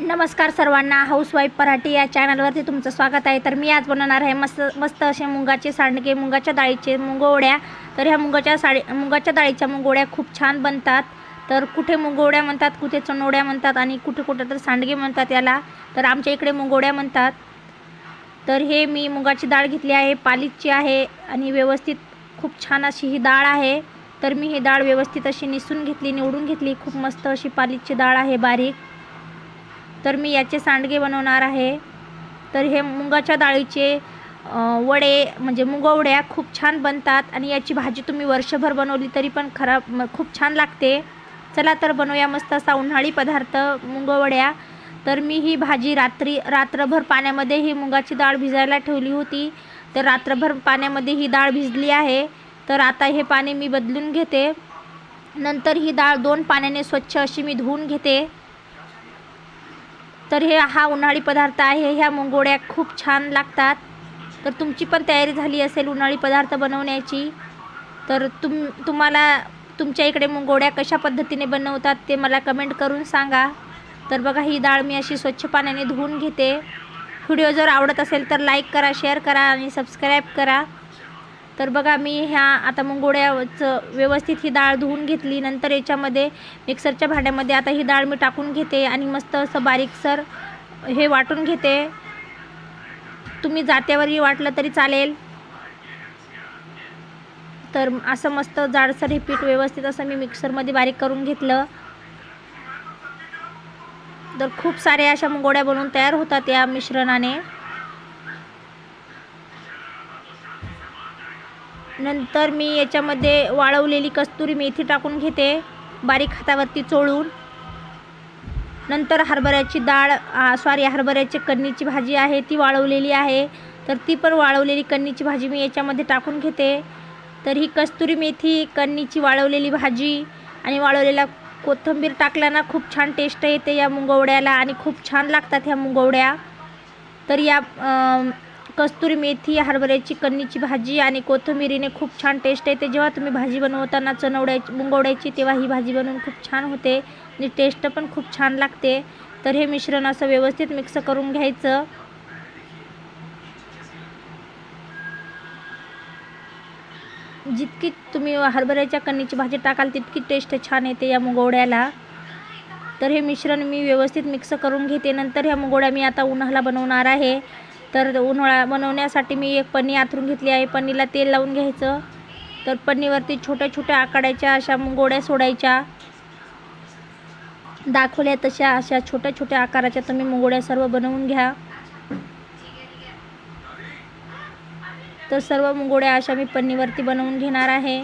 नमस्कार सर्वांना. हाऊसवाईफ पराठी या चॅनलवरती तुमचं स्वागत आहे. तर मी आज बनवणार आहे मस्त मस्त असे मुगाचे सांडगे मुगाच्या डाळीचे मुगवड्या. तर ह्या मुगाच्या साडी मुगाच्या डाळीच्या मुगवड्या खूप छान बनतात. तर कुठे मुंगोवड्या म्हणतात कुठे चणोड्या म्हणतात आणि कुठे कुठं तर सांडगे म्हणतात याला. तर आमच्या इकडे मुगवड्या म्हणतात. तर हे मी मुगाची डाळ घेतली आहे पालीची आहे आणि व्यवस्थित खूप छान अशी ही डाळ आहे. तर मी ही डाळ व्यवस्थित अशी निसून घेतली निवडून घेतली. खूप मस्त अशी पालीची डाळ आहे बारीक. तर मी याचे सांडगे बनवणार आहे. तर हे मुगाच्या डाळीचे वडे म्हणजे मुगवड्या खूप छान बनतात आणि याची भाजी तुम्ही वर्षभर बनवली तरी पण खराब खूप छान लागते. चला तर बनवूया मस्त असा उन्हाळी पदार्थ मुगवड्या. तर मी ही भाजी रात्री रात्रभर पाण्यामध्ये ही मुगाची डाळ भिजायला ठेवली होती. तर रात्रभर पाण्यामध्ये ही डाळ भिजली आहे. तर आता हे पाणी मी बदलून घेते. नंतर ही डाळ दोन पाण्याने स्वच्छ अशी मी धुवून घेते. तर हे हा उन्हाळी पदार्थ आहे ह्या मुंगोड्या खूप छान लागतात. तर तुमची पण तयारी झाली असेल उन्हाळी पदार्थ बनवण्याची. तर तुम तुम्हाला तुमच्या इकडे मुंगोड्या कशा पद्धतीने बनवतात ते मला कमेंट करून सांगा. तर बघा ही डाळ मी अशी स्वच्छ पाण्याने धुवून घेते. व्हिडिओ जर आवडत असेल तर लाईक करा शेअर करा आणि सबस्क्राईब करा. तर बघा मी ह्या आता मुंगोड्याचं व्यवस्थित ही डाळ धुवून घेतली. नंतर याच्यामध्ये मिक्सरच्या भांड्यामध्ये आता ही डाळ मी टाकून घेते आणि मस्त असं बारीकसर हे वाटून घेते. तुम्ही जात्यावरही वाटलं तरी चालेल. तर असं मस्त जाडसर हे पीठ व्यवस्थित असं मी मिक्सरमध्ये बारीक करून घेतलं. तर खूप साऱ्या अशा मुंगोड्या बनवून तयार होतात या मिश्रणाने. नंतर मी याच्यामध्ये वाळवलेली कस्तुरी मेथी टाकून घेते बारीक हातावरती चोळून. नंतर हरभऱ्याची डाळ सॉरी हरभऱ्याची कन्नीची भाजी आहे ती वाळवलेली आहे. तर ती पण वाळवलेली कन्नीची भाजी मी याच्यामध्ये टाकून घेते. तर ही कस्तुरी मेथी कन्नीची वाळवलेली भाजी आणि वाळवलेला कोथिंबीर टाकल्यानं खूप छान टेस्ट येते या मुंगवड्याला आणि खूप छान लागतात ह्या मुंगवड्या. तर या कस्तुरी मेथी हरभऱ्याची कणीची भाजी आणि कोथिंबिरीने खूप छान टेस्ट येते जेव्हा तुम्ही भाजी बनवताना चणवड्याची मुंगवड्याची तेव्हा ही भाजी बनवून खूप छान होते. म्हणजे आणि टेस्ट पण खूप छान लागते. तर हे मिश्रण असं व्यवस्थित मिक्स करून घ्यायचं. जितकी तुम्ही हरभऱ्याच्या कणीची भाजी टाकाल तितकी टेस्ट छान येते या मुगवड्याला. तर हे मिश्रण मी व्यवस्थित मिक्स करून घेते. नंतर ह्या मुगवड्या मी आता उन्हाला बनवणार आहे. तर उन्हाळा बनवण्यासाठी मी एक पन्नी आथरून घेतली आहे. पन्नीला तेल लावून घ्यायचं. तर पन्नीवरती छोट्या छोट्या आकाराच्या अशा गोड्या सोडायच्या. दाखवल्या तशा अशा छोट्या छोट्या आकाराच्या तुम्ही मुंगोड्या सर्व बनवून घ्या. तर सर्व मुंगोड्या अशा मी पन्नीवरती बनवून घेणार आहे.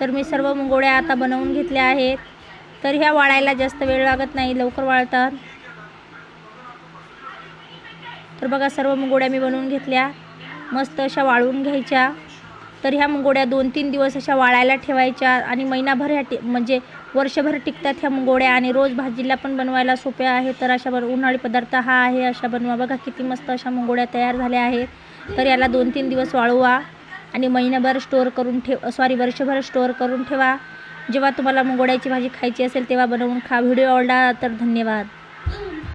तर मी सर्व मुंगोड्या आता बनवून घेतल्या आहेत. तर ह्या वाळायला जास्त वेळ लागत नाही लवकर वाळतात. तर बघा सर्व मुंगोड्या मी बनवून घेतल्या. मस्त अशा वाळवून घ्यायच्या. तर ह्या मुंगोड्या दोन तीन दिवस अशा वाळायला ठेवायच्या आणि महिनाभर ह्या टी म्हणजे वर्षभर टिकतात ह्या मुंगोड्या आणि रोज भाजीला पण बनवायला सोप्या आहे तर अशा बन उन्हाळी पदार्थ हा आहे अशा बनवा. बघा किती मस्त अशा मुंगोड्या तयार झाल्या आहेत. तर याला दोन तीन दिवस वाळवा आणि महिनाभर स्टोअर करून ठेव सॉरी वर्षभर स्टोअर करून ठेवा. जेव्हा तुम्हाला मुंगोड्याची भाजी खायची असेल तेव्हा बनवून खा. व्हिडिओ आवडला तर धन्यवाद.